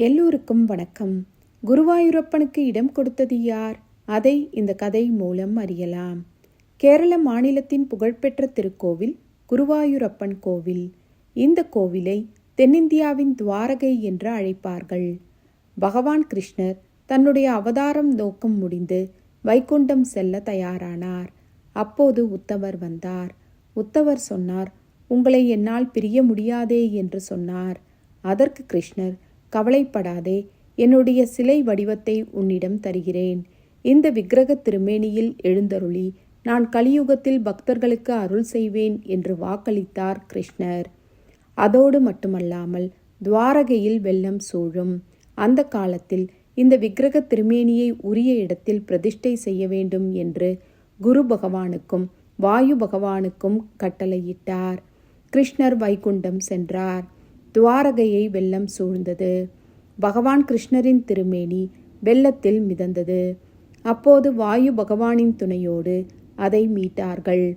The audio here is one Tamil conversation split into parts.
எல்லோருக்கும் வணக்கம். குருவாயூரப்பனுக்கு இடம் கொடுத்தது யார்? அதை இந்த கதை மூலம் அறியலாம். கேரள மாநிலத்தின் புகழ்பெற்ற திருக்கோவில் குருவாயூரப்பன் கோவில். இந்த கோவிலை தென்னிந்தியாவின் துவாரகை என்று அழைப்பார்கள். பகவான் கிருஷ்ணர் தன்னுடைய அவதாரம் நோக்கம் முடிந்து வைகுண்டம் செல்ல தயாரானார். அப்போது உத்தவர் வந்தார். உத்தவர் சொன்னார் உங்களை என்னால் பிரிய முடியாதே என்று சொன்னார். அதற்கு கிருஷ்ணர் கவலைப்படாதே என்னுடைய சிலை வடிவத்தை உன்னிடம் தருகிறேன். இந்த விக்கிரக திருமேனியில் எழுந்தருளி நான் கலியுகத்தில் பக்தர்களுக்கு அருள் செய்வேன் என்று வாக்களித்தார் கிருஷ்ணர். அதோடு மட்டுமல்லாமல் துவாரகையில் வெள்ளம் சூழும். அந்த காலத்தில் இந்த விக்கிரக திருமேனியை உரிய இடத்தில் பிரதிஷ்டை செய்ய வேண்டும் என்று குரு பகவானுக்கும் வாயு பகவானுக்கும் கட்டளையிட்டார். கிருஷ்ணர் வைகுண்டம் சென்றார். துவாரகையை வெள்ளம் சூழ்ந்தது. பகவான் கிருஷ்ணரின் திருமேனி வெள்ளத்தில் மிதந்தது. அப்போது வாயு பகவானின் துணையோடு அதை மீட்டார்கள்.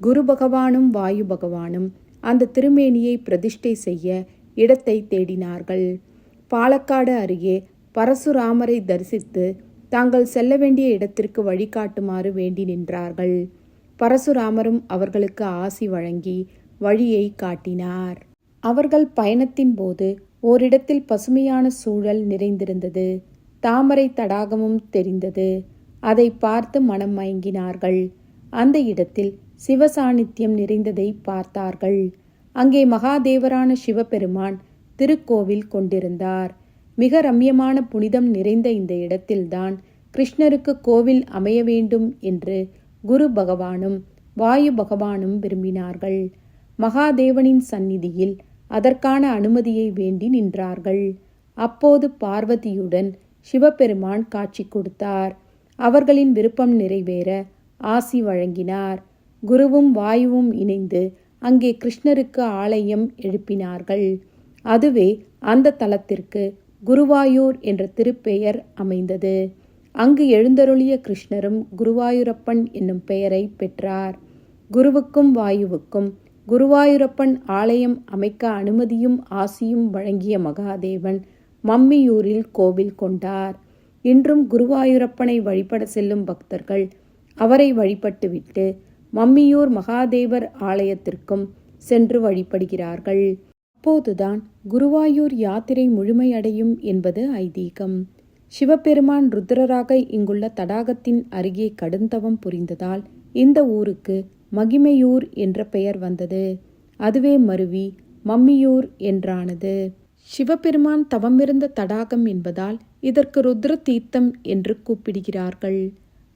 குரு பகவானும் வாயு பகவானும் அந்த திருமேனியை பிரதிஷ்டை செய்ய இடத்தை தேடினார்கள். பாலக்காடு அருகே பரசுராமரை தரிசித்து தாங்கள் செல்ல வேண்டிய இடத்திற்கு வழிகாட்டுமாறு வேண்டி நின்றார்கள். பரசுராமரும் அவர்களுக்கு ஆசி வழங்கி வழியை காட்டினார். அவர்கள் பயணத்தின் போது ஓரிடத்தில் பசுமையான சூழல் நிறைந்திருந்தது. தாமரை தடாகமும் தெரிந்தது. அதை பார்த்து மனம் மயங்கினார்கள். அந்த இடத்தில் சிவசாநித்தியம் நிறைந்ததை பார்த்தார்கள். அங்கே மகாதேவரான சிவபெருமான் திருக்கோவில் கொண்டிருந்தார். மிக ரம்யமான புனிதம் நிறைந்த இந்த இடத்தில்தான் கிருஷ்ணருக்கு கோவில் அமைய வேண்டும் என்று குரு பகவானும் வாயு பகவானும் விரும்பினார்கள். மகாதேவனின் சந்நிதியில் அதற்கான அனுமதியை வேண்டி நின்றார்கள். அப்போது பார்வதியுடன் சிவபெருமான் காட்சி கொடுத்தார். அவர்களின் விருப்பம் நிறைவேற ஆசி வழங்கினார். குருவும் வாயுவும் இணைந்து அங்கே கிருஷ்ணருக்கு ஆலயம் எழுப்பினார்கள். அதுவே அந்த தலத்திற்கு குருவாயூர் என்ற திருப்பெயர் அமைந்தது. அங்கு எழுந்தருளிய கிருஷ்ணரும் குருவாயூரப்பன் என்னும் பெயரை பெற்றார். குருவுக்கும் வாயுவுக்கும் குருவாயூரப்பன் ஆலயம் அமைக்க அனுமதியும் ஆசியும் வழங்கிய மகாதேவன் மம்மியூரில் கோவில் கொண்டார். இன்றும் குருவாயூரப்பனை வழிபட செல்லும் பக்தர்கள் அவரை வழிபட்டுவிட்டு மம்மியூர் மகாதேவர் ஆலயத்திற்கும் சென்று வழிபடுகிறார்கள். அப்போதுதான் குருவாயூர் யாத்திரை முழுமையடையும் என்பது ஐதீகம். சிவபெருமான் ருத்ரராக இங்குள்ள தடாகத்தின் அருகே கடுந்தவம் புரிந்ததால் இந்த ஊருக்கு மகிமையூர் என்ற பெயர் வந்தது. அதுவே மருவி மம்மியூர் என்றானது. சிவபெருமான் தவமிருந்த தடாகம் என்பதால் இதற்கு ருத்ர தீர்த்தம் என்று கூப்பிடுகிறார்கள்.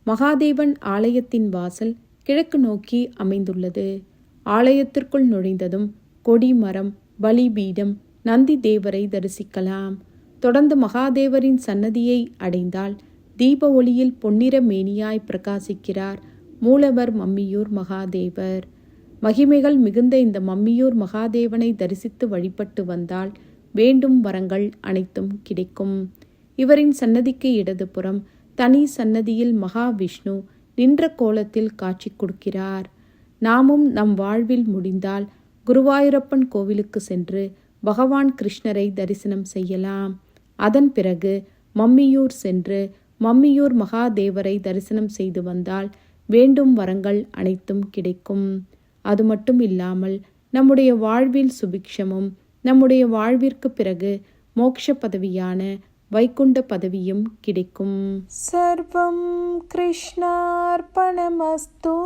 மகாதேவன் ஆலயத்தின் வாசல் கிழக்கு நோக்கி அமைந்துள்ளது. ஆலயத்திற்குள் நுழைந்ததும் கொடி மரம் பலிபீடம் நந்தி தேவரை தரிசிக்கலாம். தொடர்ந்து மகாதேவரின் சன்னதியை அடைந்தால் தீப ஒளியில் பொன்னிற மேனியாய் பிரகாசிக்கிறார் மூலவர் மம்மியூர் மகாதேவர். மகிமைகள் மிகுந்த இந்த மம்மியூர் மகாதேவனை தரிசித்து வழிபட்டு வந்தால் வேண்டும் வரங்கள் அனைத்தும் கிடைக்கும். இவரின் சன்னதிக்கு இடதுபுறம் தனி சன்னதியில் மகாவிஷ்ணு நின்ற கோலத்தில் காட்சி கொடுக்கிறார். நாமும் நம் வாழ்வில் முடிந்தால் குருவாயூரப்பன் கோவிலுக்கு சென்று பகவான் கிருஷ்ணரை தரிசனம் செய்யலாம். அதன் பிறகு மம்மியூர் சென்று மம்மியூர் மகாதேவரை தரிசனம் செய்து வந்தால் வேண்டும் வரங்கள் அனைத்தும் கிடைக்கும். அது மட்டும் இல்லாமல் நம்முடைய வாழ்வில் சுபிக்ஷமும் நம்முடைய வாழ்விற்கு பிறகு மோட்ச பதவியான வைகுண்ட பதவியும் கிடைக்கும். சர்வம் கிருஷ்ணார்பணமஸ்தூ.